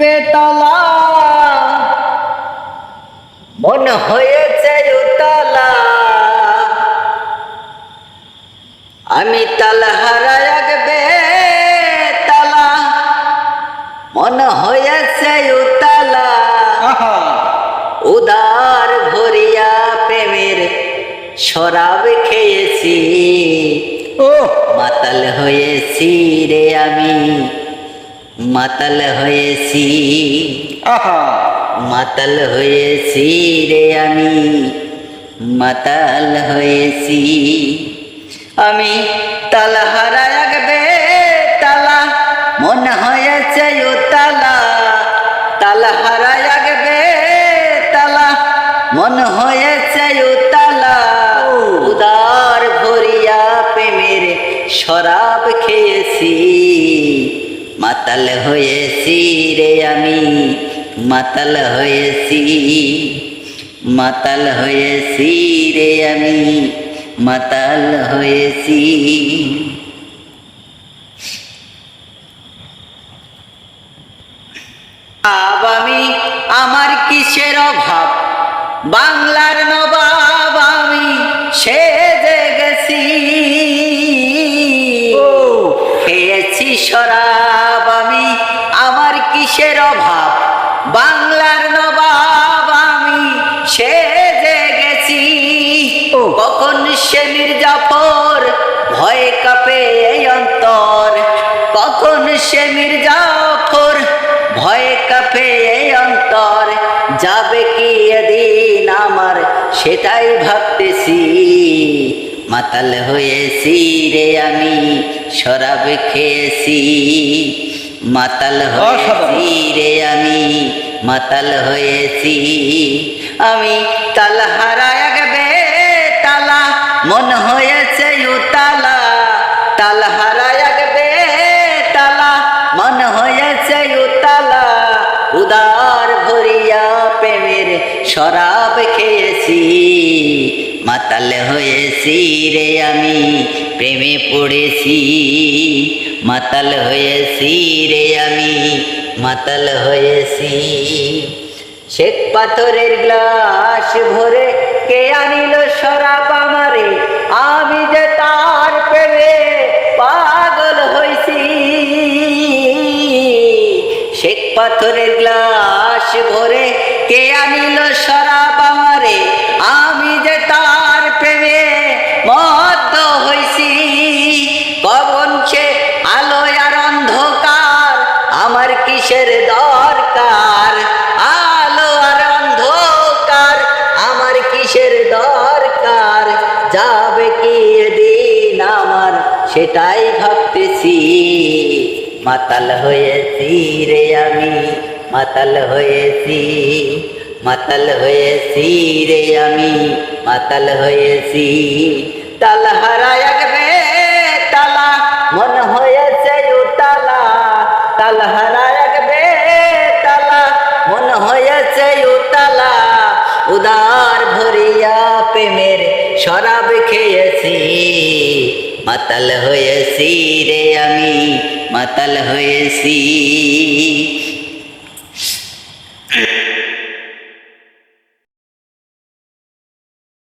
বেতলা। মন হয়েছে উতলা। আমি তালা হারায় বেতলা। মন হয়েছে উতলা। উদার ভরিয়া প্রেমের শরাব খেয়েছি। ও মাতাল হয়েছি রে আমি। মাতাল হয়েছি। আহা। মাতাল হয়েছি রে আমি। মাতাল হয়েছি। আমি তালা হারাগবে তালা। মন হয়েছে ও তালা। তালা হারাগবে তালা। মন হয়েছে ও তালা। উদার ভরিয়া প্রেমের শরাব খেয়েছি। মাতাল হয়েছি রে আমি মাতাল হয়েছি মাতাল হয়েছি রে আমি মাতাল হয়েছি। আব আমি আমার কিসের অভাব? বাংলার নবাব আমি সেজে গেছি। ও। খেয়েছি শরাব আমি আমার কিসের অভাব? বাংলার নবাব আমি সেজে গেছি। ও। কখন সে মির্জাফর ভয়ে কাঁপে এই অন্তর? কখন সে মির্জাফর ভয়ে কাঁপে এই অন্তর? যাবে কি এদিন আমার? সেটাই ভাবতেছি। মাতাল হয়েছি রে আমি। শরাব খেয়েছি। মাতাল হয়েছি রে আমি মাতাল হয়েছি। আমি তাল হারায় গবে তালা মন হয়েছে উতালা। তালা শরাব খেয়েছি, মাতাল হয়েছি রে আমি, প্রেমে পড়েছি। মাতাল হয়েছি রে আমি, মাতাল হয়েছি। শ্বেত পাথরের গ্লাস ভরে কে আনিল শরাব আমারে? আমি যে তার প্রেমে পাগল হয়েছি। শ্বেত পাথরের গ্লাস ভরে কে আনিল শরাব আমারে? আমি যে তার প্রেমে মদ্য হইছি কবন সে আলো আর অন্ধকার, আমার কিসের দরকার? আলো আর অন্ধকার, আমার কিসের দরকার? যাবে কি দিন আমার? সেটাই ভাবতেছি। মাতাল হয়েছি রে আমি। মাতাল হয়েছি মাতাল হয়েছি রে আমি, মাতাল হয়েছি। তাল হারায় গবে তালা মন হয়েছে উতালা। তাল হারায় গবে তালা মন হয়েছে উতালা। উদার ভরিয়া প্রেমের শরাব খেয়েছি। মাতাল হয়েছি রে আমি, মাতাল হয়েছি।